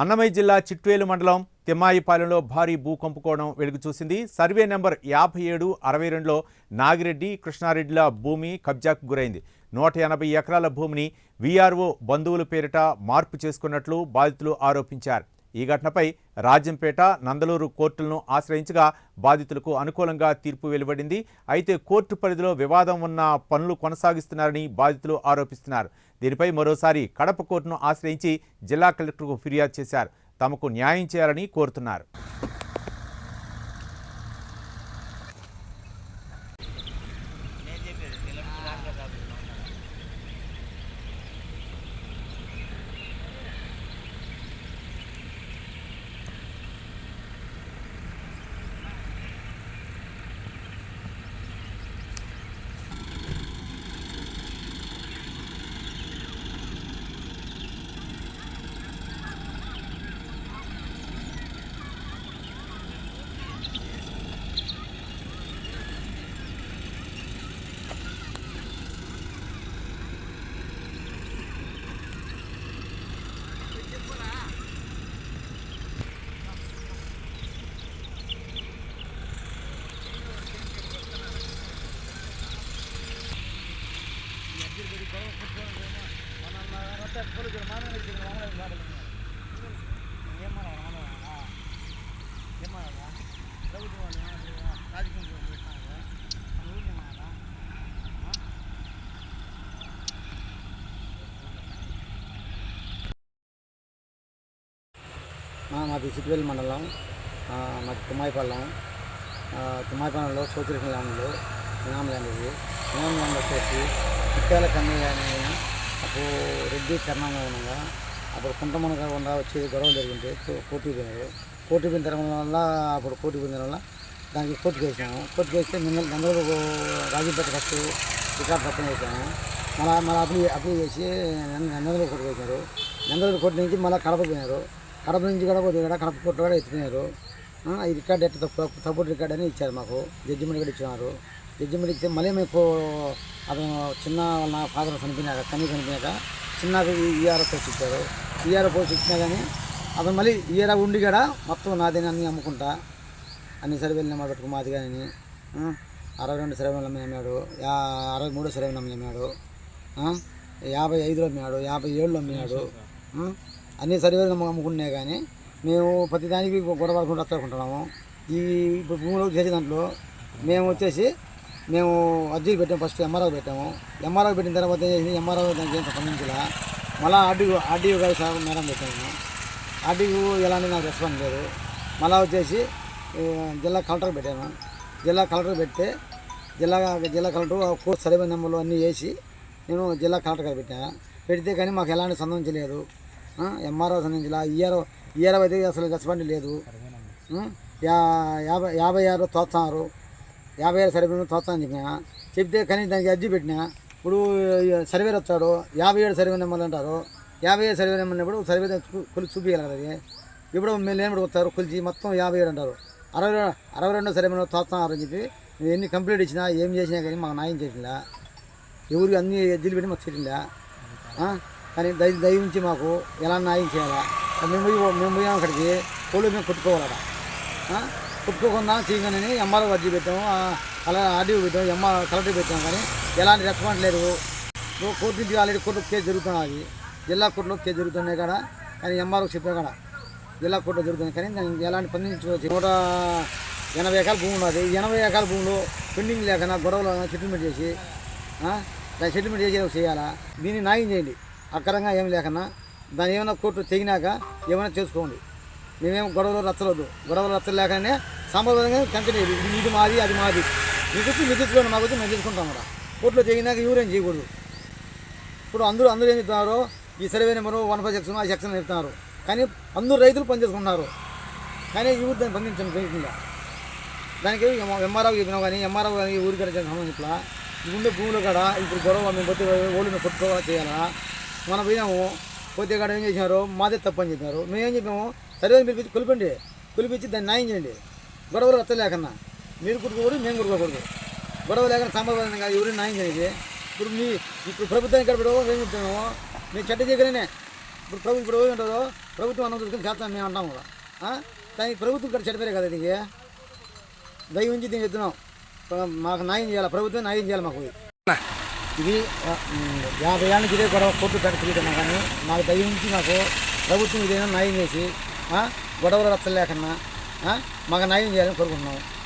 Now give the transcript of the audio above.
అన్నమయ్య జిల్లా చిట్వేలు మండలం తిమ్మాయిపాలెంలో భారీ భూకంపుకోవడం వెలుగు చూసింది సర్వే నెంబర్ యాభై ఏడు అరవై రెండులో నాగిరెడ్డి కృష్ణారెడ్డిల భూమి కబ్జాకు గురైంది. నూట ఎనభై ఎకరాల భూమిని వీఆర్ఓ బంధువుల పేరిట మార్పు చేసుకున్నట్లు బాధితులు ఆరోపించారు. ఈ ఘటనపై రాజంపేట నందలూరు కోర్టులను ఆశ్రయించగా బాధితులకు అనుకూలంగా తీర్పు వెలువడింది. అయితే కోర్టు పరిధిలో వివాదం ఉన్న పనులు కొనసాగిస్తున్నారని బాధితులు ఆరోపిస్తున్నారు. దీనిపై మరోసారి కడప కోర్టును ఆశ్రయించి జిల్లా కలెక్టర్కు ఫిర్యాదు చేశారు. తమకు న్యాయం చేయాలని కోరుతున్నారు. మాది సిటివేల్ మండలం. మాది తుమ్మాయిపాలెం తుమ్మాయిపాలెంలో సోచరికం ల్యాండ్లో ఇనాం ల్యాండ్ ఇది ఇనాం ల్యాండ్ వచ్చేసి ముత్యాల కన్నయ్య అనే రెడ్డి కర్ణంగా ఉండగా అప్పుడు కుంటమనగా ఉండా వచ్చి గొడవ జరిగింది. కో- కోర్టుకు పోయినారు కోర్టుకు పోయిన తర్వాత వల్ల అప్పుడు కోర్టుకు పోయిన వల్ల దానికి కోర్టుకు వేసాము కోర్టుకు వేస్తే మిమ్మల్ని నందరూ రాజీపేట ఫస్ట్ రికార్డు పక్కన వేసాము. మళ్ళీ మళ్ళీ అప్లై అప్లై చేసి నందరూ కోర్టుకు వేశారు నందరూ కోర్టు నుంచి మళ్ళీ కడప పోయినారు కడప నుంచి కూడా ఇక్కడ కడప కోర్టు కూడా ఎత్తుకున్నారు ఈ రికార్డు ఎట్ట తప్పు తప్పుడు రికార్డు అని ఇచ్చారు మాకు. జడ్జిమెంట్ కూడా ఇచ్చినారు. జడ్జిమెంట్ ఇస్తే మళ్ళీ మీకు అతను చిన్న వాళ్ళ నా ఫాదర్ చనిపోయినాక కన్నీ చనిపోయాక చిన్నగా ఈఆర్ఓ వచ్చి ఇచ్చారు. ఈఆర్ఎఫ్ వచ్చి ఇచ్చినా కానీ అతను మళ్ళీ ఈఆర్ ఉండి కూడా మొత్తం నాదేని అన్నీ అమ్ముకుంటా. అన్ని సర్వేలు నెంబర్ పెట్టుకు మాది కానీ అరవై రెండు సర్వేలు నెంబర్ యా అరవై మూడు సర్వే నెంబర్ యాభై ఐదులో అమ్మాడు యాభై ఏడులో అమ్మాడు అన్ని సర్వేలు నెంబర్ అమ్ముకున్నా కానీ మేము ప్రతిదానికి గొడవ పడుకుంటూ ఈ ఇప్పుడు భూమిలో చేసే దాంట్లో మేము వచ్చేసి మేము అర్జీ పెట్టాము ఫస్ట్ ఎంఆర్ఓ పెట్టాము. ఎంఆర్ఓ పెట్టిన తర్వాత ఏం చేసింది? ఎంఆర్ఓ దానికి ఏం సంబంధించిన మళ్ళీ ఆర్డీఓ ఆర్డీఓ గారు సార్ మేడం పెట్టాము. ఆర్డీఓ ఎలాంటి నాకు రెస్పాండ్ లేదు. మళ్ళీ వచ్చేసి జిల్లా కలెక్టర్ పెట్టాను జిల్లా కలెక్టర్ పెడితే జిల్లా జిల్లా కలెక్టర్ కోర్టు సర్వే నెంబర్లు అన్నీ వేసి నేను జిల్లా కలెక్టర్ గారు పెట్టాను పెడితే కానీ మాకు ఎలాంటి సంబంధించలేదు ఎంఆర్ఓ సంబంధించాల? ఈఆర్ఓ ఈఆర్ఓ అయితే అసలు రెస్పాండ్ లేదు. యా యాభై యాభై ఆరు తోస్తున్నారు యాభై ఆరు సర్వే తోస్తానని చెప్పిన చెప్తే కానీ దానికి అర్జీ పెట్టినా ఇప్పుడు సర్వేర్ వచ్చాడు యాభై ఏడు సర్వే నెంబర్లు అంటారు యాభై ఏడు సర్వే నెంబర్ ఇప్పుడు సర్వే కొలిచి చూపించాలి కదా అది. ఇప్పుడు మేము లేనప్పుడు వస్తారు కొలిచి మొత్తం యాభై ఏడు అంటారు. అరవై అరవై రెండో సర్వే నెంబర్ తోస్తున్నారు అని చెప్పి ఎన్ని కంప్లీట్ ఇచ్చినా ఏం చేసినా కానీ మాకు న్యాయం చేసిందా? ఎవరికి అన్ని ఎద్దులు పెట్టి మాకు చేసిందా? కానీ దయ దయించి మాకు ఎలా న్యాయం చేయాలా? మేము పోయి మేము పోయాం అక్కడికి కోళ్ళు మేము కొట్టుకోవాలట. ఆ? కొట్టుకోకుండా చేయగానే ఎంఆర్ఓ వర్జీ పెట్టాము అలా ఆర్డీఓ పెట్టాము ఎంఆర్ కలెక్టర్ పెట్టాము కానీ ఎలాంటి రెస్పాన్స్ లేదు. కోర్టు నుంచి ఆల్రెడీ కోర్టు కేసు జరుగుతున్నది. జిల్లా కోర్టులో కేసు జరుగుతున్నాయి కాడ? కానీ ఎంఆర్ఓ చెప్పే కాడ? జిల్లా కోర్టులో జరుగుతుంది కానీ నేను ఎలాంటి పండించుకోవచ్చు నూట ఎనభై ఎకరాల భూమి ఉన్నది. ఎనభై ఎకరాల భూమిలో పెండింగ్ లేకనా గొడవలు సెటిల్మెంట్ చేసి దాన్ని సెటిల్మెంట్ చేసి చేయాలా? దీన్ని న్యాయం చేయండి. అక్కరంగా ఏం లేకన్నా దాన్ని ఏమైనా కోర్టు తెగినాక ఏమైనా చేసుకోండి. మేమేం గొడవలు రచ్చలొద్దు గొడవలు రచ్చలు లేకనే సాంప్రదాయంగా కంపెనీ ఇది. మాది అది మాది. మీకు వచ్చి మీకు తెచ్చుకోండి మాకు వచ్చి మేము తీసుకుంటాం కూడా కోర్టులో తెగినాక ఎవరేం చేయకూడదు. ఇప్పుడు అందరూ అందరూ ఏం చెప్తున్నారు? ఈ survey number one five section ఆ సెక్షన్ చెప్తున్నారు. కానీ అందరూ రైతులు పనిచేసుకుంటున్నారు. కానీ యూత్ దాన్ని పండించడం తెలియకుండా దానికి ఎంఆర్ఓ చెప్పినాం కానీ ఎంఆర్ఓ కానీ ఊరికి సంబంధించిన ఇట్లా ఉండే భూములు కాడ ఇప్పుడు గొడవ మేము పోతే ఓళ్ళు మేము కొట్టుకోవాలా చేయాలా? మనం పోయినాము పోతే కాడ ఏం చేసినారు? మాదే తప్పని చెప్పినారు. చెప్పారు మేము ఏం చెప్పాము సర్వే పిలిపించి కొలిపండి. కొలిపించి దాన్ని న్యాయం చేయండి. గొడవలు రచ్చలేకన్నా మీరు కుట్టుకోకూడదు మేము కుట్టుకోకూడదు. గొడవ లేకుండా సంప్రదాయంగా ఎవరు న్యాయం చేయండి ఇప్పుడు మీ ఇప్పుడు ప్రభుత్వం ఇక్కడ ఇప్పుడు మేము చెప్తున్నాము మేము చెడ్డ చేయగలనే ఇప్పుడు ప్రభుత్వం ఇప్పుడు ఉంటుందో ప్రభుత్వం అన్నం చూసుకొని చేస్తాం మేము అంటాం కూడా ఆ? దానికి ప్రభుత్వం ఇక్కడ చెడిపోయారు కదా దీనికి? దయ ఉంచి దీన్ని చెప్తున్నాం మాకు న్యాయం చేయాలి? ప్రభుత్వం న్యాయం చేయాలి మాకు? ఇది ఆ, యాభై ఏళ్ళకి ఇదే గొడవ కోర్టు పెట్టి కానీ మాకు దయ ఉంచి మాకు ప్రభుత్వం ఇదైనా న్యాయం చేసి గొడవలు రచ్చలేకన్నా మాకు న్యాయం చేయాలని కోరుకుంటున్నాము.